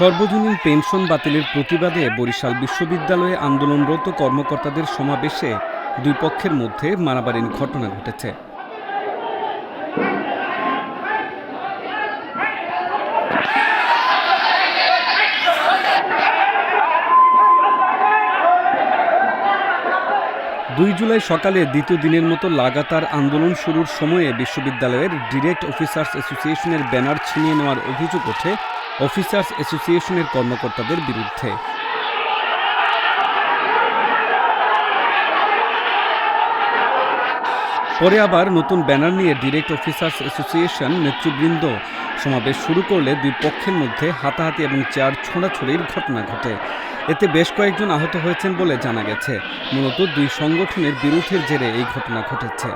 সর্বজনীন পেনশন বাতিলের প্রতিবাদে বরিশাল বিশ্ববিদ্যালয়ে আন্দোলনরত কর্মকর্তাদের সমাবেশে দুই পক্ষের মধ্যে মারামারির ঘটনা ঘটেছে। দুই জুলাই সকালে দ্বিতীয় দিনের মতো লাগাতার আন্দোলন শুরুর সময়ে বিশ্ববিদ্যালয়ের ডিরেক্ট অফিসার্স অ্যাসোসিয়েশনের ব্যানার ছিনিয়ে নেওয়ার অভিযোগ ওঠে অফিসার্স অ্যাসোসিয়েশনের কর্মকর্তাদের বিরুদ্ধে। পরে আবার নতুন ব্যানার নিয়ে ডিরেক্ট অফিসার্স অ্যাসোসিয়েশন নেতৃবৃন্দ সমাবেশ শুরু করলে দুই পক্ষের মধ্যে হাতাহাতি এবং চেয়ার ছোড়াছড়ির ঘটনা ঘটে। এতে বেশ কয়েকজন আহত হয়েছেন বলে জানা গেছে। মূলত দুই সংগঠনের বিরোধের জেরে এই ঘটনা ঘটেছে।